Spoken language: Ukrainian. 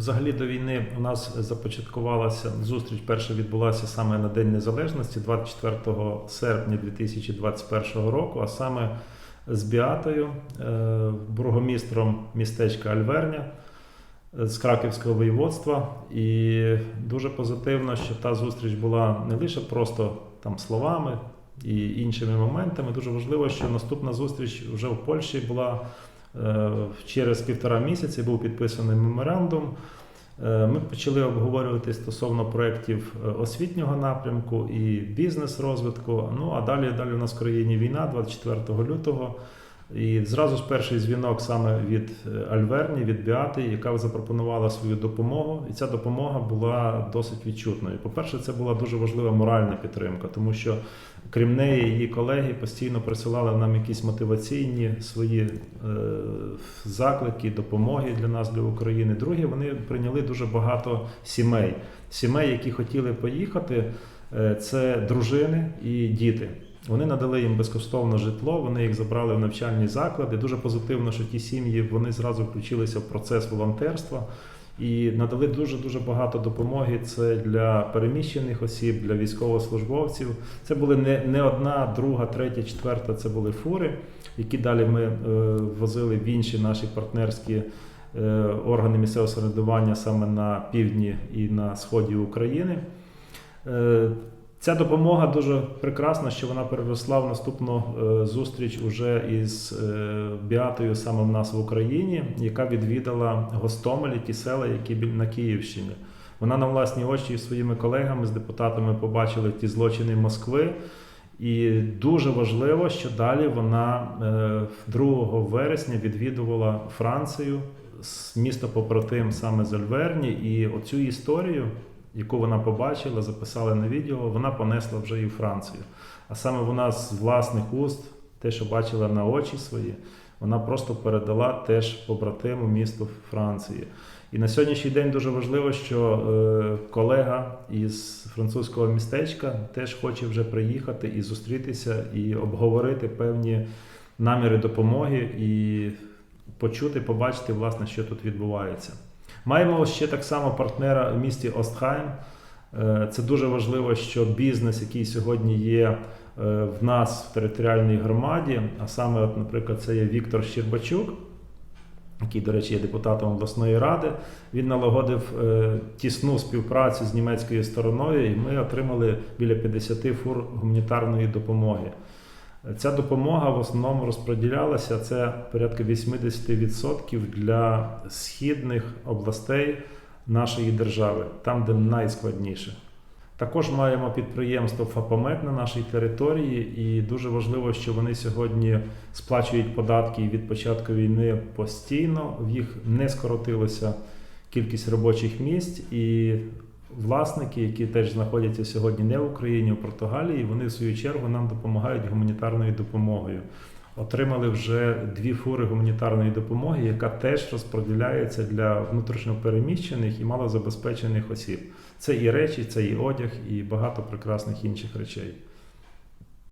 взагалі до війни у нас започаткувалася зустріч. Перша відбулася саме на День Незалежності, 24 серпня 2021 року, а саме з Біатою, е, бургомістром містечка Альверня е, з Краківського воєводства. І дуже позитивно, що та зустріч була не лише просто там словами і іншими моментами. Дуже важливо, що наступна зустріч вже в Польщі була. Е, Через півтора місяці був підписаний меморандум. Е, Ми почали обговорювати стосовно проєктів е, освітнього напрямку і бізнес-розвитку. Ну а далі, далі у нас в країні війна 24 лютого. І зразу ж перший дзвінок саме від е, Альверні, від Біати, яка запропонувала свою допомогу. І ця допомога була досить відчутною. По-перше, це була дуже важлива моральна підтримка, тому що крім неї, її колеги постійно присилали нам якісь мотиваційні свої е, заклики, допомоги для нас, для України. Друге, вони прийняли дуже багато сімей. Сімей, які хотіли поїхати, е, це дружини і діти. Вони надали їм безкоштовне житло, вони їх забрали в навчальні заклади. Дуже позитивно, що ті сім'ї вони зразу включилися в процес волонтерства і надали дуже дуже багато допомоги. Це для переміщених осіб, для військовослужбовців. Це були не, не одна, друга, третя, четверта. Це були фури, які далі ми е, возили в інші наші партнерські е, органи місцевого самоврядування саме на півдні і на сході України. Е, Ця допомога дуже прекрасна, що вона переросла в наступну е, зустріч уже із е, Біатою саме в нас в Україні, яка відвідала Гостомелі, ті села, які біль- на Київщині. Вона на власні очі зі своїми колегами, з депутатами побачили ті злочини Москви. І дуже важливо, що далі вона е, 2 вересня відвідувала Францію, з місто побратим саме з Альверні, і оцю історію яку вона побачила, записала на відео, вона понесла вже і в Францію. А саме вона з власних уст, те, що бачила на очі свої, вона просто передала теж побратиму місту Франції. І на сьогоднішній день дуже важливо, що е, колега із французького містечка теж хоче вже приїхати і зустрітися, і обговорити певні наміри допомоги і почути, побачити, власне, що тут відбувається. Маємо ще так само партнера в місті Остхайм. Е, Це дуже важливо, що бізнес, який сьогодні є е, в нас в територіальній громаді, а саме, от, наприклад, це є Віктор Щербачук, який, до речі, є депутатом обласної ради. Він налагодив е, тісну співпрацю з німецькою стороною, і ми отримали біля 50 фур гуманітарної допомоги. Ця допомога в основному розподілялася це порядка 80% для східних областей нашої держави, там, де найскладніше. Також маємо підприємство ФАПОМЕК на нашій території, і дуже важливо, що вони сьогодні сплачують податки від початку війни постійно. В їх не скоротилося кількість робочих місць, і власники, які теж знаходяться сьогодні не в Україні, а в Португалії, вони в свою чергу нам допомагають гуманітарною допомогою. Отримали вже дві фури гуманітарної допомоги, яка теж розподіляється для внутрішньопереміщених і малозабезпечених осіб. Це і речі, це і одяг, і багато прекрасних інших речей.